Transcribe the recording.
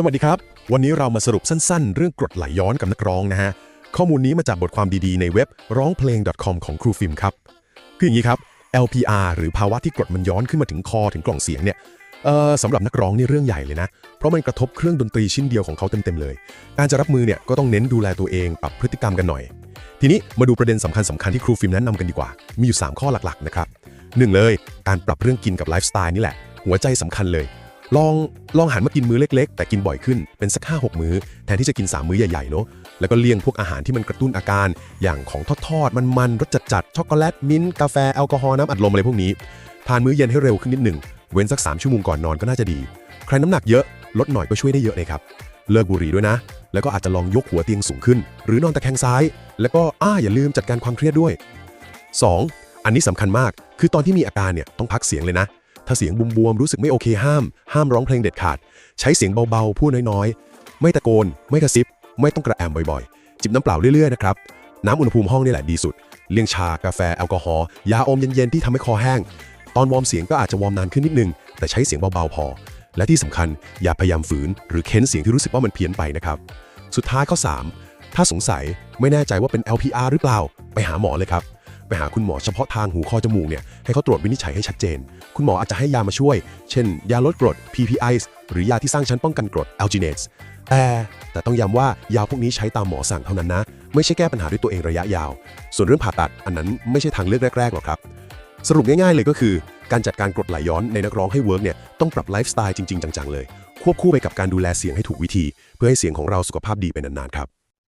สวัสดีครับ วันนี้เรามาสรุปสั้นๆ เรื่องกรดไหลย้อนกับนักร้องนะฮะ ข้อมูลนี้มาจากบทความดีๆในเว็บร้องเพลง .com ของครูฟิล์มครับ คืออย่างนี้ครับ LPR หรือภาวะที่กรดมันย้อนขึ้นมาถึงคอถึงกล่องเสียงเนี่ยสำหรับนักร้องนี่เรื่องใหญ่เลยนะ เพราะมันกระทบเครื่องดนตรีชิ้นเดียวของเขาเต็มๆเลย การจะรับมือเนี่ยก็ต้องเน้นดูแลตัวเองปรับพฤติกรรมกันหน่อย ทีนี้มาดูประเด็นสำคัญสำคัญๆที่ครูฟิล์มแนะนำกันดีกว่า มีอยู่ 3 ข้อหลักๆนะครับหนึ่งเลยการปรับเรื่องกินกับไลฟ์สไตล์นี่แหละ หัวใจสำคัญเลย ลองลองหันมากินมื้อเล็ก ๆ แต่กินบ่อยขึ้นเป็นสัก5 6มื้อ แทนที่จะกิน 3 มื้อใหญ่ๆเนาะแล้วก็เลี่ยงพวกอาหารที่มันกระตุ้นอาการ อย่างของทอดๆมันๆรสจัดๆช็อกโกแลตมิ้นท์กาแฟแอลกอฮอล์น้ำอัดลมอะไรพวกนี้ทานมื้อเย็นให้เร็วขึ้นนิดหนึ่งเว้นสัก 3 ชั่วโมงก่อนนอนก็น่าจะดี ใครน้ำหนักเยอะลดหน่อยก็ช่วยได้เยอะเลยครับเลิกบุหรี่ด้วยนะ แล้วก็อาจจะลองยกหัวเตียงสูงขึ้น หรือนอนตะแคงซ้าย แล้วก็อ้าอย่าลืมจัดการความเครียดด้วย 2. อันนี้สำคัญมาก คือตอนที่มีอาการเนี่ยต้องพักเสียงเลยนะ ถ้าเสียงบวมๆรู้สึกไม่โอเคห้าม ห้ามร้องเพลงเด็ดขาด ใช้เสียงเบาๆพูดน้อยๆ ไม่ตะโกน ไม่กระซิบ ไม่ต้องกระแอมบ่อยๆ จิบน้ำเปล่าเรื่อยๆนะครับ น้ำอุณหภูมิห้องนี่แหละดีสุด เลี่ยงชากาแฟแอลกอฮอล์ยาอมเย็นๆที่ทำให้คอแห้ง ตอนวอร์มเสียงก็อาจจะวอร์มนานขึ้นนิดนึง แต่ใช้เสียงเบาๆพอ และที่สำคัญอย่าพยายามฝืน หรือเค้นเสียงที่รู้สึกว่ามันเพี้ยนไปนะครับสุดท้ายข้อ 3 ถ้าสงสัยไม่แน่ใจว่าเป็น LPR หรือเปล่า ไปหาหมอเลยครับ ไปหาคุณหมอเฉพาะทางหูคอจมูกเนี่ยให้เขาตรวจวินิจฉัยให้ชัดเจน คุณหมออาจจะให้ยามาช่วย เช่น ยาลดกรด PPIs หรือยาที่สร้างชั้นป้องกันกรด Alginate แต่แต่ต้องย้ำว่ายาพวกนี้ใช้ตามหมอสั่งเท่านั้นนะ ไม่ใช่แก้ปัญหาด้วยตัวเองระยะยาว ส่วนเรื่องผ่าตัดอันนั้นไม่ใช่ทางเลือกแรกๆหรอกครับ สรุปง่ายๆเลยก็คือ การจัดการกรดไหลย้อนในนักร้องให้เวิร์กเนี่ยต้องปรับไลฟ์สไตล์จริงๆ จังๆเลย ควบคู่ไปกับการดูแลเสียงให้ถูกวิธี เพื่อให้เสียงของเราสุขภาพดีไปนานๆครับ